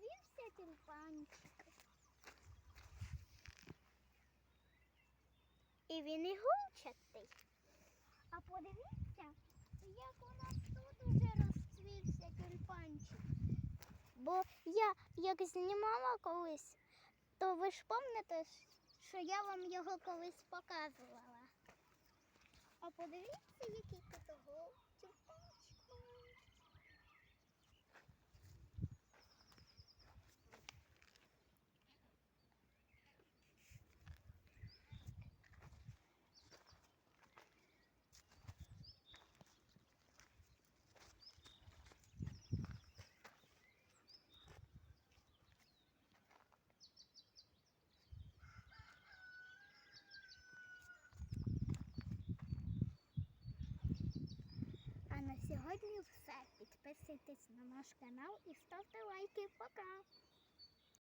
розцвівся тюльпанчик. І він і гулчатий. А подивіться, як у нас тут уже розцвівся тюльпанчик. Бо я як знімала колись, то ви ж пам'ятаєте, що я вам його колись показувала. А подивіться, який тут гол тюльпанчик маленький. А на сьогодні все. Підписуйтесь на наш канал і ставте лайки.